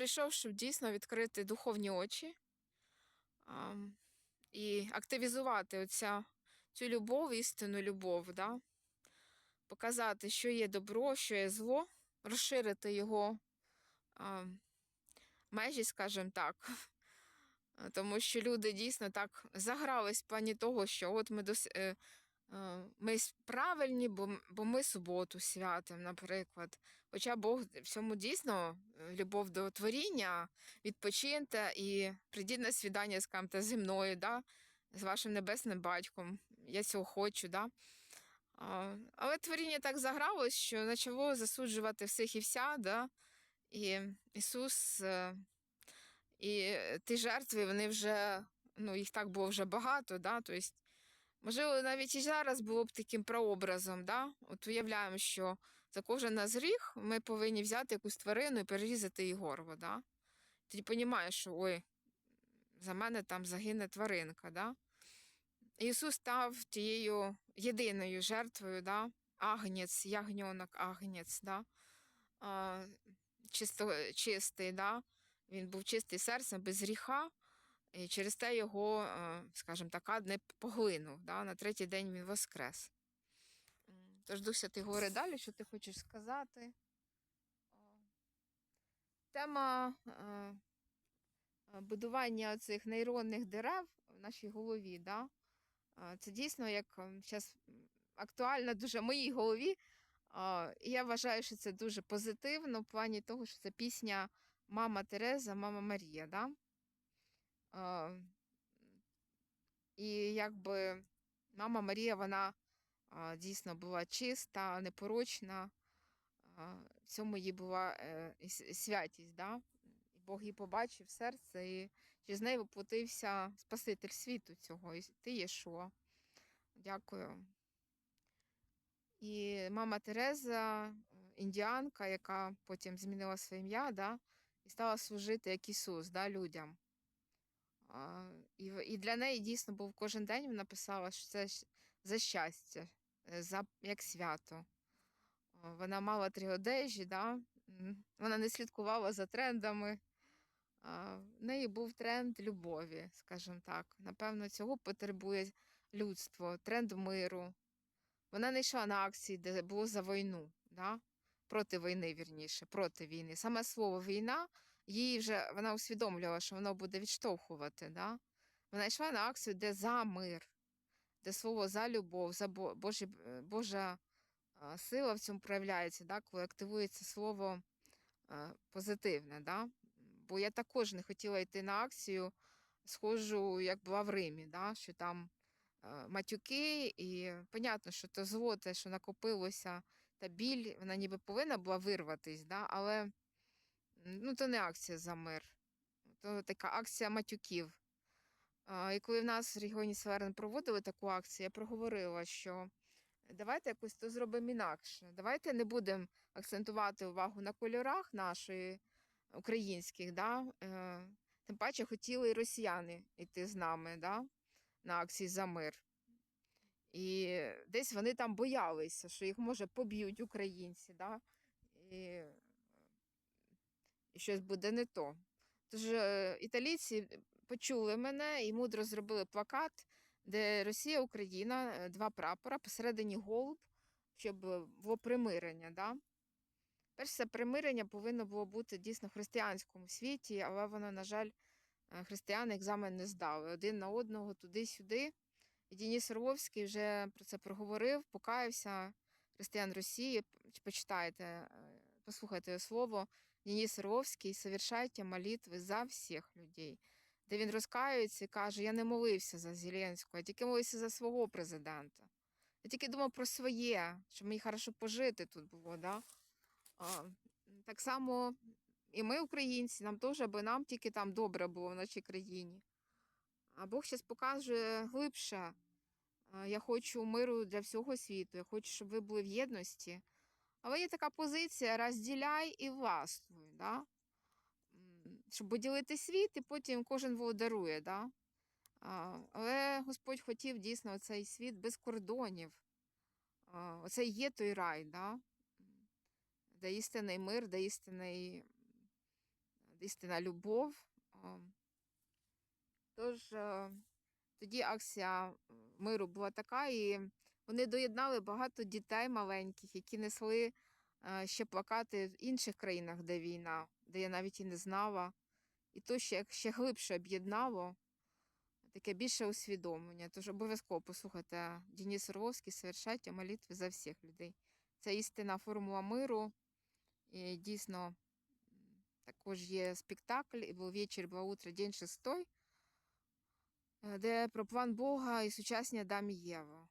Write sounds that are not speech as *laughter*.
прийшов, щоб дійсно відкрити духовні очі а, і активізувати оця, цю любов, істинну любов, да? показати, що є добро, що є зло, розширити його а, межі, скажімо так. *laughs* Тому що люди дійсно так загрались в плані того, що от ми дос... е, е, ми правильні, бо, бо ми суботу святим, наприклад. Хоча Бог в цьому дійсно е, любов до творіння, відпочиньте і прийдіть на свідання, скажімо, зі мною, да? з вашим небесним батьком. Я цього хочу. Да? Але творіння так загралось, що почало засуджувати всіх і вся, да? і Ісус. е, І ті жертви, вони вже, ну, їх так було вже багато, да? тобто, можливо, навіть і зараз було б таким прообразом. Да? От уявляємо, що за кожен нас гріх ми повинні взяти якусь тварину і перерізати її горло. Да? Тоді розумієш, що ой, за мене там загине тваринка. Да? Ісус став тією єдиною жертвою, да? агнець, ягньонок, агнець, да? а, чисто, чистий, да? він був чистий серцем, без гріха, і через те його, е, скажімо так, не поглинув. Да? На третій день він воскрес. Тож, Дуся, ти говори далі, що ти хочеш сказати. Тема е, будування цих нейронних дерев в нашій голові, да? е, це дійсно як зараз актуально дуже в моїй голові. І я вважаю, що це дуже позитивно в плані того, що це пісня Мама Тереза, Мама Марія. Да? І якби мама Марія, вона дійсно була чиста, непорочна. В цьому її була е, святість. Да? І Бог її побачив серце, і через неї воплотився Спаситель світу цього. І ти Єшуа. Дякую. І мама Тереза, індіанка, яка потім змінила своє ім'я, да? і стала служити як Ісус да, людям. І, і для неї дійсно був кожен день, вона писала, що це за щастя, за, як свято. Вона мала три одежі, да? вона не слідкувала за трендами. В неї був тренд любові, скажімо так. Напевно, цього потребує людство, тренд миру. Вона не йшла на акції, де було за війну, да? проти війни, вірніше, проти війни. Саме слово війна, їй вже вона усвідомлювала, що воно буде відштовхувати. Да? Вона йшла на акцію, де за мир, де слово за любов, за Божі, е, Божа сила в цьому проявляється, да? коли активується слово е, позитивне. Да? Бо я також не хотіла йти на акцію, схожу, як була в Римі, да? що там е, матюки, і понятно, що то зло, те, що накопилося, та біль, вона ніби повинна була вирватись, да? але ну, то не акція за мир, то така акція матюків. І коли в нас в регіоні Северн проводили таку акцію, я проговорила, що давайте якось то зробимо інакше. Давайте не будемо акцентувати увагу на кольорах нашої українських. Да? Е, Тим паче хотіли і росіяни йти з нами да? на акції за мир. І десь вони там боялися, що їх може поб'ють українці, да? і, і щось буде не то. Тож е, італійці почули мене і мудро зробили плакат, де Росія, Україна, е, два прапора, посередині голуб, щоб е, було примирення. Да? Перше, примирення повинно було бути дійсно в християнському світі, але воно, на жаль, християни екзамен не здали один на одного туди-сюди. І Дініс Орловський вже про це проговорив, покаявся християн Росії. Почитайте, послухайте слово. Денис Орловський, совершайте молитви за всіх людей. Де він розкаюється і каже: Я не молився за Зеленського, я тільки молився за свого президента. Я тільки думав про своє, щоб мені хорошо пожити тут було. Да? А, так само і ми, українці, нам теж, аби нам тільки там добре було в нашій країні. А Бог зараз показує глибше. Я хочу миру для всього світу, я хочу, щоб ви були в єдності. Але є така позиція розділяй і властвуй, да? Щоб поділити світ, і потім кожен володарує. Да? Але Господь хотів дійсно цей світ без кордонів. Оце є той рай, да? де істинний мир, де істинний істина любов. Тож е, тоді акція е, миру була така, і вони доєднали багато дітей маленьких, які несли е, ще плакати в інших країнах, де війна, де я навіть і не знала. І то ще, ще глибше об'єднало, таке більше усвідомлення. Тож обов'язково послухайте Денис Орловський «Совершайте молитви за всіх людей. Це істинна формула миру. І дійсно також є спектакль, і був вечір, було утро, день шестой, е, де про план Бога і сучасні Адам і Єва.